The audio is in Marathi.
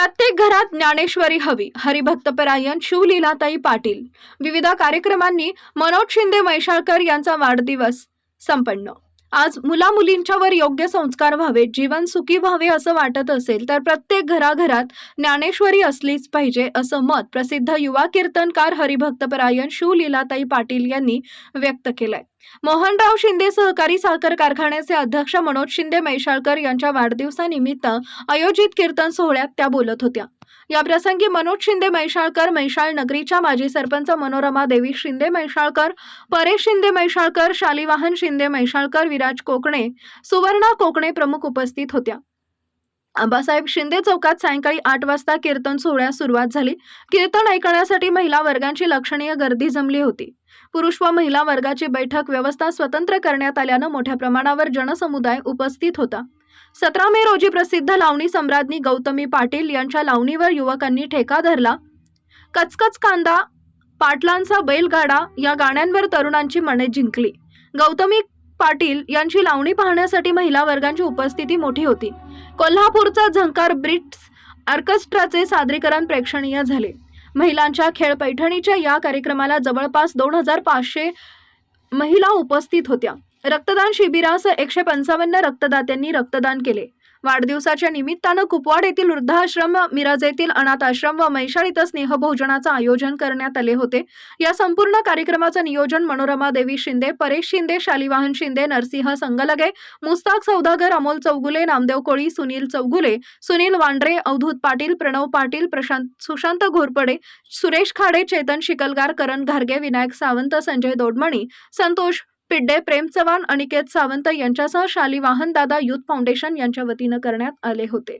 प्रत्येक घरात ज्ञानेश्वरी हवी. हरिभक्तपरायण शिवलीलाताई पाटील. विविध कार्यक्रमांनी मनोज शिंदे मैशाळकर यांचा वाढदिवस संपन्न. आज मुला मुलींच्यावर योग्य संस्कार व्हावे जीवन सुखी व्हावे असं वाटत असेल तर प्रत्येक घराघरात ज्ञानेश्वरी असलीच पाहिजे असं मत प्रसिद्ध युवा कीर्तनकार हरिभक्तपरायण शिवलीलाताई पाटील यांनी व्यक्त केलंय. मोहनराव शिंदे सहकारी साखर कारखान्याचे अध्यक्ष मनोज शिंदे मैशाळकर यांच्या वाढदिवसानिमित्त आयोजित कीर्तन सोहळ्यात त्या बोलत होत्या. याप्रसंगी मनोज शिंदे मैशाळकर मैशाळ नगरीच्या माजी सरपंच मनोरमा देवी शिंदे मैशाळकर परेश शिंदे मैशाळकर शालिवाहन शिंदे मैशाळकर विराज कोकणे सुवर्णा कोकणे प्रमुख उपस्थित होत्या. आबासाहेब शिंदे चौकात सायंकाळी आठ वाजता कीर्तन सोहळ्यास सुरुवात झाली. कीर्तन ऐकण्यासाठी महिला वर्गांची लक्षणीय गर्दी जमली होती. पुरुष व महिला वर्गाची बैठक व्यवस्था स्वतंत्र करण्यात आल्यानं मोठ्या प्रमाणावर जनसमुदाय उपस्थित होता. सतरा मे रोजी प्रसिद्ध लावणी सम्राज्ञी गौतमी पाटील यांच्या लावणीवर युवकांनी ठेका धरला. कचकच कांदा पाटलांचा बैलगाडा या गाण्यांवर तरुणांची मने जिंकली. गौतमी पाटील यांची लावणी पाहण्यासाठी महिला वर्गांची उपस्थिती मोठी होती. कोल्हापूरचा झंकार ब्रिट्स ऑर्केस्ट्राचे सादरीकरण प्रेक्षणीय झाले. महिलांच्या खेळ पैठणीच्या या कार्यक्रमाला जवळपास दोन हजार पाचशे महिला उपस्थित होत्या. रक्तदान शिबिरास एकशे पंचावन्न रक्तदात्यांनी रक्तदान केले. वाढदिवसाच्या निमित्तानं कुपवाड येथील वृद्धाश्रम मिरज येथील अनाथ आश्रम व मैशाळ इथं स्नेहभोजनाचं आयोजन करण्यात आले होते. या संपूर्ण कार्यक्रमाचं नियोजन मनोरमा देवी शिंदे परेश शिंदे शालिवाहन शिंदे नरसिंह संगलगे मुस्ताक सौदागर अमोल चौगुले नामदेव कोळी सुनील चौगुले सुनील वांड्रे अवधूत पाटील प्रणव पाटील प्रशांत सुशांत घोरपडे सुरेश खाडे चेतन शिकलगार करण घारगे विनायक सावंत संजय दोडमणी संतोष पिड्डे प्रेम चव्हाण अनिकेत सावंत यांच्यासह शाली दादा युथ फाउंडेशन यांच्या वतीनं करण्यात आले होते.